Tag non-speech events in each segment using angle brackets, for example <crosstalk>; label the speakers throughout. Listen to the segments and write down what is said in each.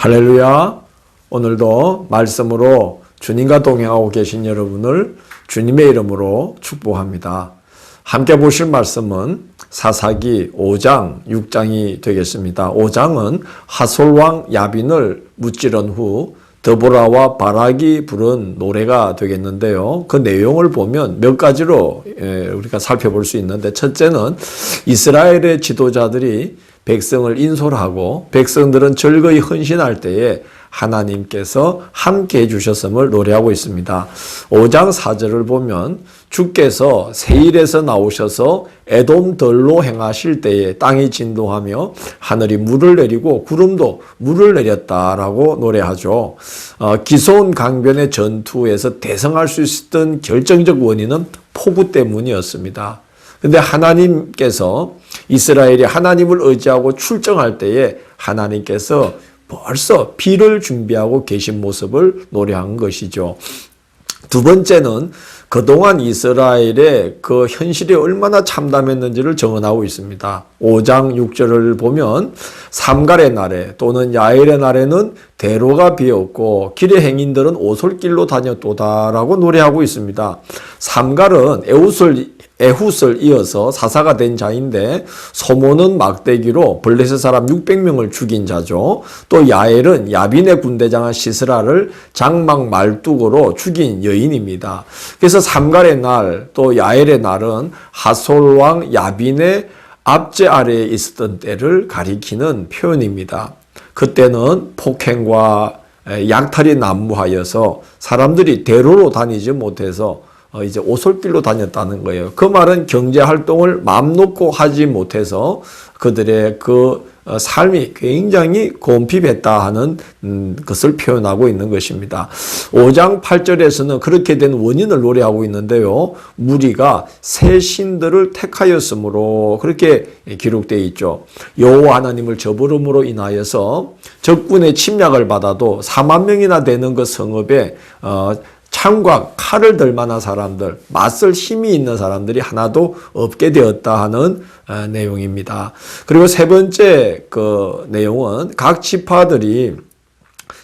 Speaker 1: 할렐루야. 오늘도 말씀으로 주님과 동행하고 계신 여러분을 주님의 이름으로 축복합니다. 함께 보실 말씀은 사사기 5장, 6장이 되겠습니다. 5장은 하솔왕 야빈을 무찌른 후 드보라와 바락이 부른 노래가 되겠는데요. 그 내용을 보면 몇 가지로 예, 우리가 살펴볼 수 있는데 첫째는 이스라엘의 지도자들이 백성을 인솔하고 백성들은 즐거이 헌신할 때에 하나님께서 함께 해주셨음을 노래하고 있습니다. 5장 4절을 보면 주께서 세일에서 나오셔서 에돔들로 행하실 때에 땅이 진동하며 하늘이 물을 내리고 구름도 물을 내렸다라고 노래하죠. 어, 기소온 강변의 전투에서 대성할 수 있었던 결정적 원인은 폭우 때문이었습니다. 근데 하나님께서 이스라엘이 하나님을 의지하고 출정할 때에 하나님께서 벌써 비를 준비하고 계신 모습을 노래한 것이죠. 두 번째는 그동안 이스라엘의 그 현실이 얼마나 참담했는지를 정언하고 있습니다. 5장 6절을 보면 삼갈의 날에 또는 야일의 날에는 대로가 비었고 길의 행인들은 오솔길로 다녔도다라고 노래하고 있습니다. 삼갈은 에웃을 에훗을 이어서 사사가 된 자인데 소모는 막대기로 블레셋 사람 600명을 죽인 자죠. 또 야엘은 야빈의 군대장한 시스라를 장막 말뚝으로 죽인 여인입니다. 그래서 삼갈의 날 또 야엘의 날은 하솔왕 야빈의 압제 아래에 있었던 때를 가리키는 표현입니다. 그때는 폭행과 약탈이 난무하여서 사람들이 대로로 다니지 못해서 어, 이제 오솔길로 다녔다는 거예요. 그 말은 경제 활동을 마음 놓고 하지 못해서 그들의 그 어, 삶이 굉장히 곰핍했다 하는 음, 것을 표현하고 있는 것입니다. 5장 8절에서는 그렇게 된 원인을 노래하고 있는데요. 무리가 새 신들을 택하였으므로 그렇게 기록되어 있죠. 여호와 하나님을 저버름으로 인하여서 적군의 침략을 받아도 4만 명이나 되는 그 성읍에 어, 창과 칼을 들 만한 사람들, 맞설 힘이 있는 사람들이 하나도 없게 되었다 하는 어, 내용입니다. 그리고 세 번째 그 내용은 각 지파들이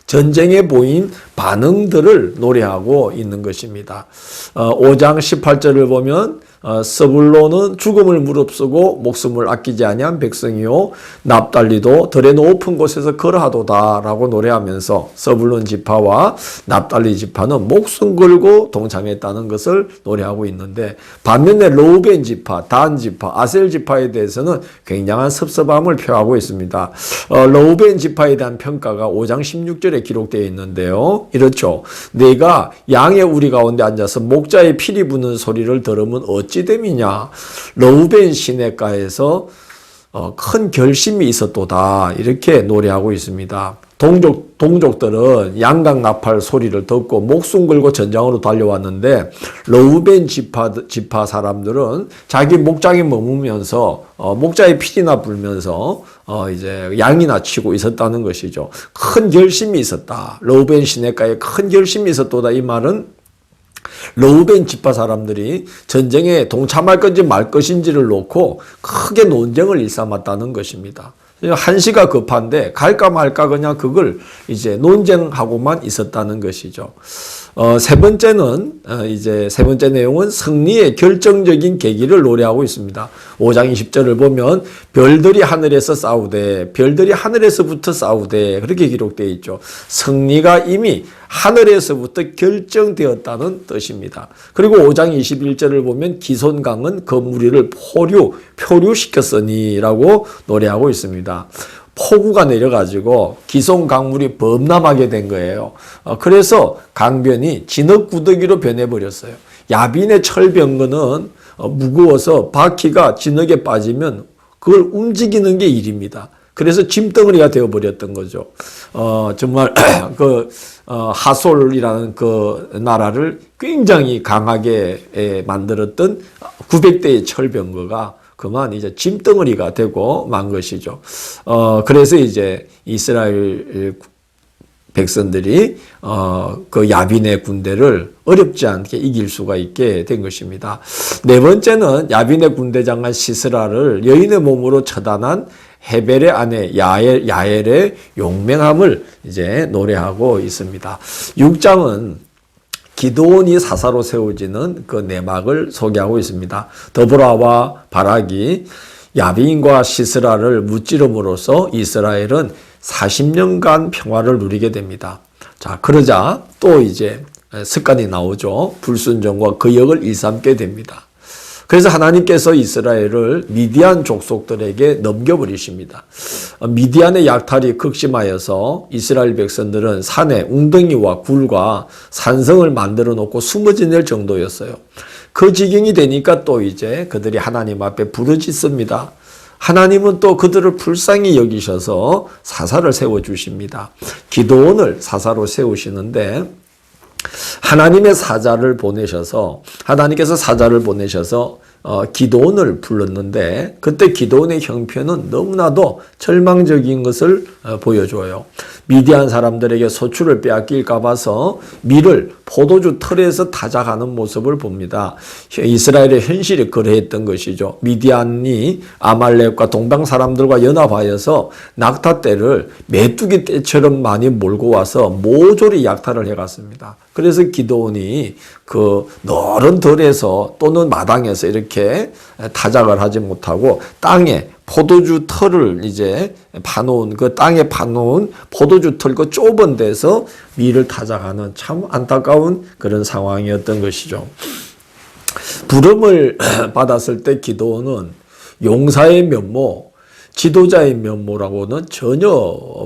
Speaker 1: 전쟁에 보인 반응들을 노래하고 있는 것입니다. 어, 5장 18절을 보면 어, 서불로는 죽음을 무릅쓰고 목숨을 아끼지 아니한 백성이요 납달리도 들의 높은 곳에서 걸어하도다라고 노래하면서 서불론 지파와 납달리 지파는 목숨 걸고 동참했다는 것을 노래하고 있는데 반면에 로우벤 지파, 단 지파, 아셀 지파에 대해서는 굉장한 섭섭함을 표하고 있습니다. 어, 로우벤 지파에 대한 평가가 5장 16절에 기록되어 있는데요. 이렇죠. 내가 양의 우리 가운데 앉아서 목자의 피리 부는 소리를 들으면 어찌 됨이냐. 러우벤 시내가에서 어, 큰 결심이 있었도다. 이렇게 노래하고 있습니다. 동족, 동족들은 양각 나팔 소리를 듣고 목숨 걸고 전장으로 달려왔는데, 러우벤 지파, 지파 사람들은 자기 목장에 머무면서, 어, 목자의 피리나 불면서, 어, 이제 양이나 치고 있었다는 것이죠. 큰 결심이 있었다. 러우벤 시내가에 큰 결심이 있었도다. 이 말은 러우벤 지파 사람들이 전쟁에 동참할 건지 말 것인지를 놓고 크게 논쟁을 일삼았다는 것입니다. 한시가 급한데 갈까 말까 그냥 그걸 이제 논쟁하고만 있었다는 것이죠. 어, 세 번째는 어, 이제 세 번째 내용은 승리의 결정적인 계기를 노래하고 있습니다. 5장 20절을 보면 별들이 하늘에서 싸우되 별들이 하늘에서부터 싸우되 그렇게 기록되어 있죠. 승리가 이미 하늘에서부터 결정되었다는 뜻입니다. 그리고 5장 21절을 보면 기손강은 그 무리를 포류, 표류시켰으니라고 노래하고 있습니다. 폭우가 내려가지고 기송 강물이 범람하게 된 거예요. 어, 그래서 강변이 진흙구더기로 변해버렸어요. 야빈의 철병거는 어, 무거워서 바퀴가 진흙에 빠지면 그걸 움직이는 게 일입니다. 그래서 짐덩어리가 되어버렸던 거죠. 어, 정말, <clears throat> 그, 어, 하솔이라는 그 나라를 굉장히 강하게 에, 만들었던 900대의 철병거가 그만 이제 짐덩어리가 되고 만 것이죠. 어, 그래서 이제 이스라엘 백성들이 어, 그 야빈의 군대를 어렵지 않게 이길 수가 있게 된 것입니다. 네 번째는 야빈의 군대장관 시스라를 여인의 몸으로 처단한 헤벨의 아내 야엘, 야엘의 용맹함을 이제 노래하고 있습니다. 6장은 기도원이 사사로 세워지는 그 내막을 소개하고 있습니다. 더보라와 바락이 야비인과 시스라를 무찌름으로써 이스라엘은 40년간 평화를 누리게 됩니다. 자, 그러자 또 이제 습관이 나오죠. 불순종과 그 역을 일삼게 됩니다. 그래서 하나님께서 이스라엘을 미디안 족속들에게 넘겨버리십니다. 미디안의 약탈이 극심하여서 이스라엘 백성들은 산에 웅덩이와 굴과 산성을 만들어 놓고 숨어 지낼 정도였어요. 그 지경이 되니까 또 이제 그들이 하나님 앞에 부르짖습니다. 하나님은 또 그들을 불쌍히 여기셔서 사사를 세워 주십니다. 기도원을 사사로 세우시는데 하나님의 사자를 보내셔서 하나님께서 사자를 보내셔서 어, 기도원을 불렀는데 그때 기도원의 형편은 너무나도 절망적인 것을 어, 보여줘요. 미디안 사람들에게 소출을 빼앗길까 봐서 밀을 포도주 틀에서 타작하는 모습을 봅니다. 이스라엘의 현실이 그러했던 것이죠. 미디안이 아말렉과 동방 사람들과 연합하여서 낙타 떼를 메뚜기 떼처럼 많이 몰고 와서 모조리 약탈을 해갔습니다. 그래서 기도원이 그 너른 들에서 또는 마당에서 이렇게 타작을 하지 못하고 땅에 포도주 털을 이제 파놓은 그 땅에 파놓은 포도주 털 그 좁은 데서 밀을 타작하는 참 안타까운 그런 상황이었던 것이죠. 부름을 <clears throat> 받았을 때 기도원은 용사의 면모, 지도자의 면모라고는 전혀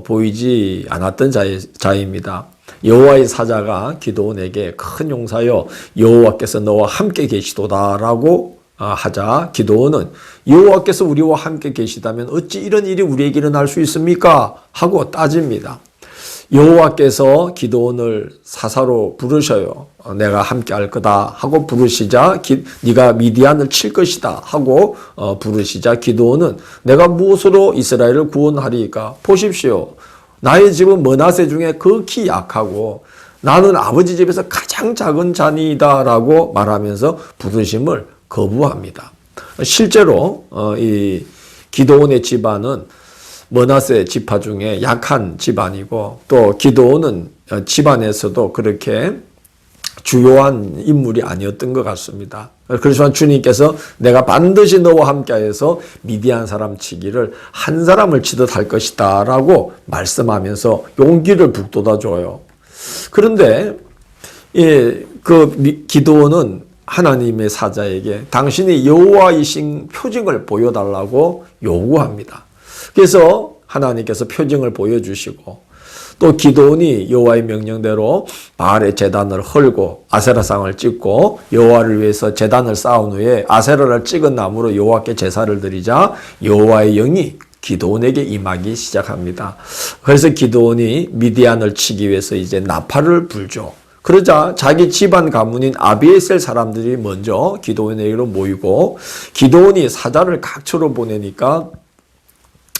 Speaker 1: 보이지 않았던 자입니다. 여호와의 사자가 기도원에게 큰 용사여 여호와께서 너와 함께 계시도다라고 아, 하자 기도원은 여호와께서 우리와 함께 계시다면 어찌 이런 일이 우리에게 일어날 수 있습니까? 하고 따집니다. 여호와께서 기도원을 사사로 부르셔요. 어, 내가 함께 할 거다 하고 부르시자 기, 네가 미디안을 칠 것이다 하고 어, 부르시자 기도원은 내가 무엇으로 이스라엘을 구원하리까 보십시오. 나의 집은 머나세 중에 극히 약하고 나는 아버지 집에서 가장 작은 자니다라고 말하면서 부르심을 거부합니다. 실제로 어, 이 기도원의 집안은 머나세 지파 중에 약한 집안이고 또 기도원은 어, 집안에서도 그렇게 주요한 인물이 아니었던 것 같습니다. 그렇지만 주님께서 내가 반드시 너와 함께해서 미디안 사람 치기를 한 사람을 치듯 할 것이다 라고 말씀하면서 용기를 북돋아 줘요. 그런데 예, 그 기도원은 하나님의 사자에게 당신이 여호와이신 표징을 보여달라고 요구합니다. 그래서 하나님께서 표징을 보여주시고 또 기도원이 여호와의 명령대로 바알의 제단을 헐고 아세라상을 찍고 여호와를 위해서 제단을 쌓은 후에 아세라를 찍은 나무로 여호와께 제사를 드리자 여호와의 영이 기도원에게 임하기 시작합니다. 그래서 기도원이 미디안을 치기 위해서 이제 나팔을 불죠. 그러자 자기 집안 가문인 아비에셀 사람들이 먼저 기도원에게로 모이고 기도원이 사자를 각처로 보내니까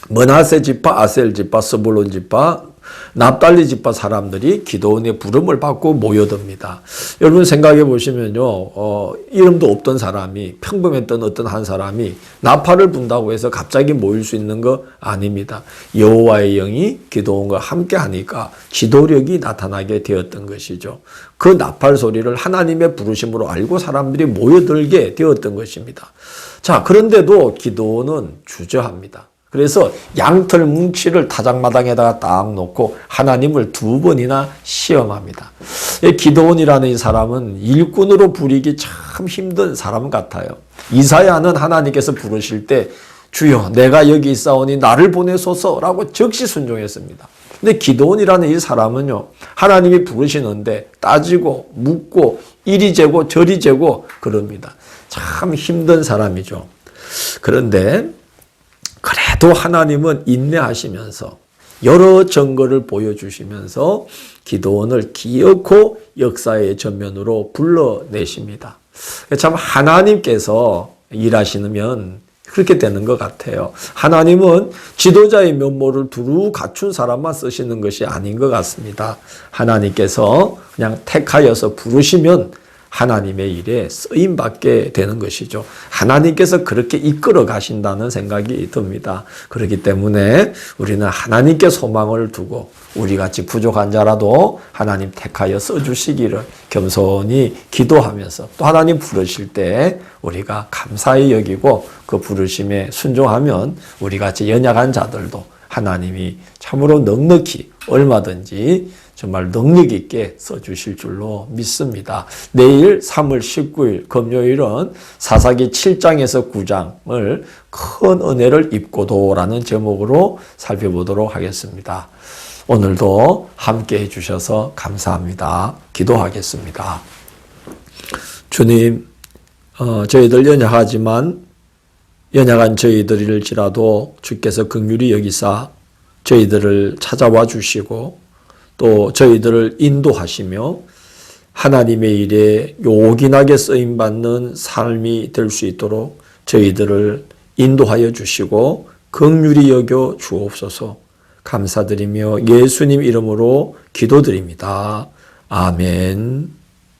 Speaker 1: 머나세 지파, 아셀 지파, 스불론 지파, 납달리 지파 사람들이 기도원의 부름을 받고 모여듭니다. 여러분 생각해 보시면요, 어, 이름도 없던 사람이 평범했던 어떤 한 사람이 나팔을 분다고 해서 갑자기 모일 수 있는 거 아닙니다. 여호와의 영이 기도원과 함께 하니까 지도력이 나타나게 되었던 것이죠. 그 나팔 소리를 하나님의 부르심으로 알고 사람들이 모여들게 되었던 것입니다. 자, 그런데도 기도원은 주저합니다. 그래서 양털 뭉치를 타작마당에다가 딱 놓고 하나님을 두 번이나 시험합니다. 기도원이라는 이 사람은 일꾼으로 부리기 참 힘든 사람 같아요. 이사야는 하나님께서 부르실 때 주여 내가 여기 있사오니 나를 보내소서라고 즉시 순종했습니다. 근데 기도원이라는 이 사람은요 하나님이 부르시는데 따지고 묻고 이리 재고 저리 재고 그럽니다. 참 힘든 사람이죠. 그런데 그래도 하나님은 인내하시면서 여러 증거를 보여주시면서 기도원을 기어코 역사의 전면으로 불러내십니다. 참 하나님께서 일하시면 그렇게 되는 것 같아요. 하나님은 지도자의 면모를 두루 갖춘 사람만 쓰시는 것이 아닌 것 같습니다. 하나님께서 그냥 택하여서 부르시면 하나님의 일에 쓰임 받게 되는 것이죠. 하나님께서 그렇게 이끌어 가신다는 생각이 듭니다. 그렇기 때문에 우리는 하나님께 소망을 두고 우리 같이 부족한 자라도 하나님 택하여 써 주시기를 겸손히 기도하면서 또 하나님 부르실 때 우리가 감사히 여기고 그 부르심에 순종하면 우리 같이 연약한 자들도 하나님이 참으로 넉넉히 얼마든지 정말 능력 있게 써주실 줄로 믿습니다. 내일 3월 19일 금요일은 사사기 7장에서 9장을 큰 은혜를 입고도라는 제목으로 살펴보도록 하겠습니다. 오늘도 함께 해주셔서 감사합니다. 기도하겠습니다. 주님, 어, 저희들 연약하지만 연약한 저희들일지라도 주께서 극률이 여기사 저희들을 찾아와 주시고 또 저희들을 인도하시며 하나님의 일에 요긴하게 쓰임 받는 삶이 될 수 있도록 저희들을 인도하여 주시고 극률이 여겨 주옵소서 감사드리며 예수님 이름으로 기도드립니다. 아멘.